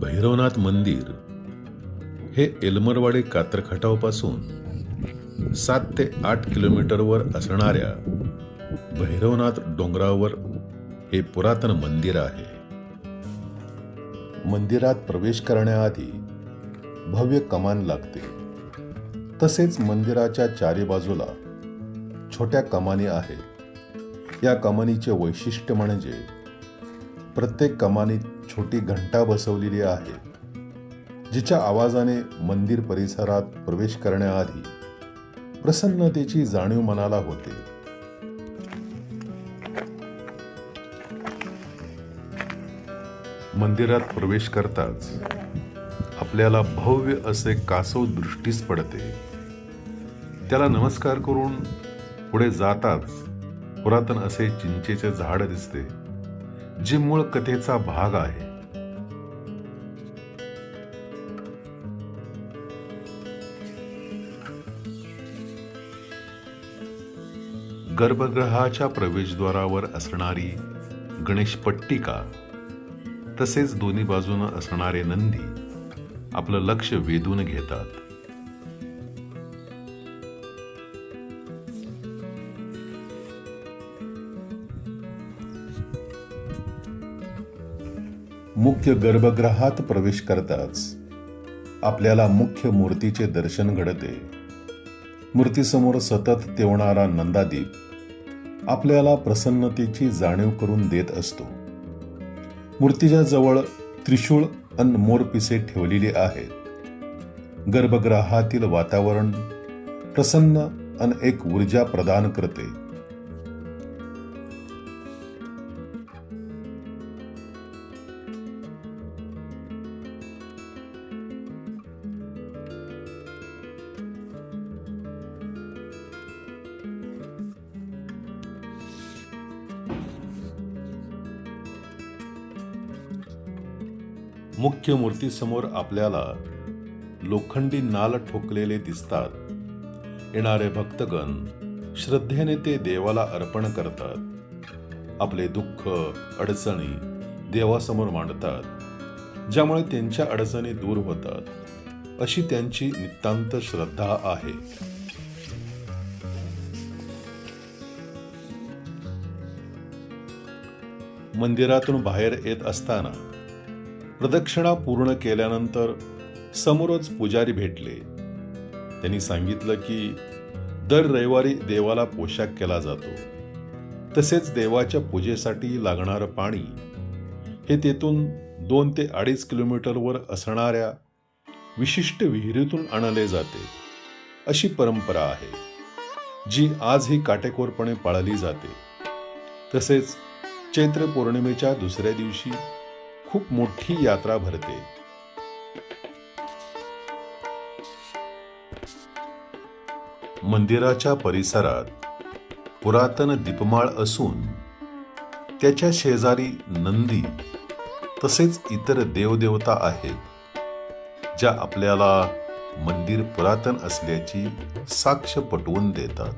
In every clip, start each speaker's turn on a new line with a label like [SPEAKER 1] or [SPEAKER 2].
[SPEAKER 1] भैरवनाथ मंदिर हे एलमरवाडी कात्रखटावपासून सात ते आठ किलोमीटरवर असणाऱ्या भैरवनाथ डोंगरावर हे पुरातन मंदिर आहे. मंदिरात प्रवेश करण्याआधी भव्य कमान लागते. तसेच मंदिराच्या चारी बाजूला छोट्या कमानी आहेत. या कमानीचे वैशिष्ट्य म्हणजे प्रत्येक कमानीत छोटी घंटा बसवलेली आहे जिच्या आवाजाने मंदिर परिसरात प्रवेश करण्याआधी प्रसन्नतेची जाणीव मनाला होते. मंदिरात प्रवेश करताच आपल्याला भव्य असे कासव दृष्टीस पडते. त्याला नमस्कार करून पुढे जाताच पुरातन असे चिंचेचे झाड दिसते. जे मूळ कथेचा भाग आहे. गर्भगृहाच्या प्रवेशद्वारावर असणारी गणेश पट्टिका तसेच दोन्ही बाजूनं असणारे नंदी आपलं लक्ष वेधून घेतात. मुख्य गर्भगृहात प्रवेश करताच आपल्याला मुख्य मूर्तीचे दर्शन घडते. मूर्तीसमोर सतत तेवणारा नंदादीप आपल्याला प्रसन्नतेची जाणीव करून देत असतो. मूर्तीच्या जवळ त्रिशूळ अन मोरपिसे ठेवलेली आहेत. गर्भगृहातील वातावरण प्रसन्न अन एक ऊर्जा प्रदान करते. मुख्य मूर्तीसमोर आपल्याला लोखंडी नाल ठोकलेले दिसतात. येणारे भक्तगण श्रद्धेने ते देवाला अर्पण करतात. आपले दुःख अडचणी देवासमोर मांडतात ज्यामुळे त्यांच्या अडचणी दूर होतात. अशी त्यांची नितांत श्रद्धा आहे. मंदिरातून बाहेर येत असताना प्रदक्षिणा पूर्ण केल्यानंतर समोरच पुजारी भेटले. त्यांनी सांगितलं की दर रविवारी देवाला पोशाख केला जातो. तसेच देवाच्या पूजेसाठी लागणारं पाणी हे तेथून दोन ते अडीच किलोमीटरवर असणाऱ्या विशिष्ट विहिरीतून आणले जाते. अशी परंपरा आहे जी आजही काटेकोरपणे पाळली जाते. तसेच चैत्र पौर्णिमेच्या दुसऱ्या दिवशी खूप मोठी यात्रा भरते. मंदिराच्या परिसरात पुरातन दीपमाळ असून त्याच्या शेजारी नंदी तसेच इतर देवदेवता आहेत ज्या आपल्याला मंदिर पुरातन असल्याची साक्ष पटवून देतात.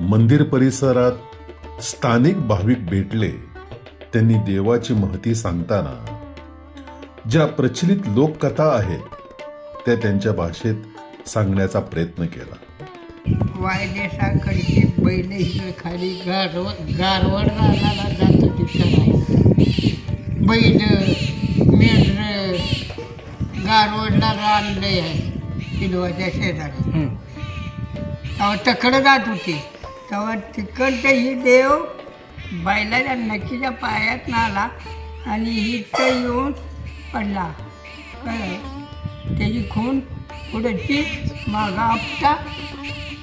[SPEAKER 1] मंदिर परिसरात स्थानिक भाविक भेटले त्यांनी देवाची महती सांगताना ज्या प्रचलित लोककथा आहेत त्या त्यांच्या भाषेत सांगण्याचा प्रयत्न केला.
[SPEAKER 2] वायदेशाकडचे बैल खाली गारव गारवड रानाला जात चरायला बैल मेंढर गारवडला रानले आहे हिरवाच्या शेजारी. तेव्हा तकडं जात होती. तेव्हा तिकडचं ही देव बैलाच्या नक्कीच्या पायात आला आणि इथं येऊन पडला. त्याची खून पुढची मागा आपटा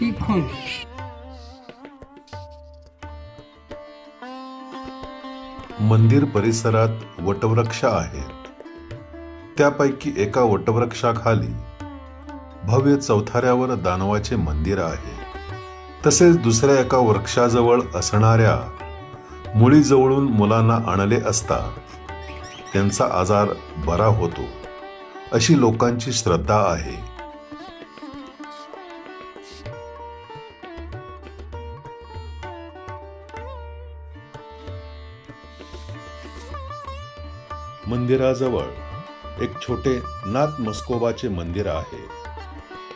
[SPEAKER 2] ही खून.
[SPEAKER 1] मंदिर परिसरात वटवृक्ष आहेत त्यापैकी एका वटवृक्षाखाली भव्य चौथाऱ्यावर दानवाचे मंदिर आहे. तसेच दुसऱ्या एका वृक्षाजवळ असणाऱ्या मुळीजवळून मुलांना आणले असता त्यांचा आजार बरा होतो अशी लोकांची श्रद्धा आहे. मंदिराजवळ एक छोटे नाथ मस्कोबाचे मंदिर आहे.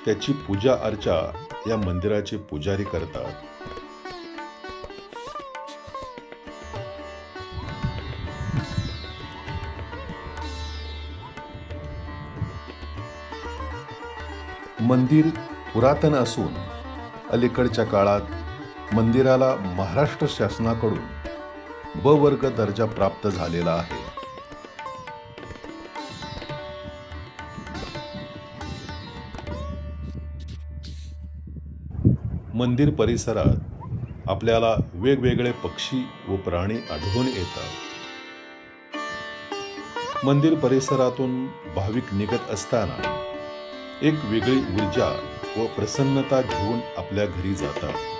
[SPEAKER 1] त्याची पूजा अर्चा या मंदिराचे पुजारी करतात. मंदिर पुरातन असून अलीकडच्या काळात मंदिराला महाराष्ट्र शासनाकडून ब वर्ग दर्जा प्राप्त झालेला आहे. मंदिर परिसरात आपल्याला वेगवेगळे पक्षी व प्राणी आढळून येतात. मंदिर परिसरातून भाविक निघत असताना एक वेगळी ऊर्जा व प्रसन्नता घेऊन आपल्या घरी जातात.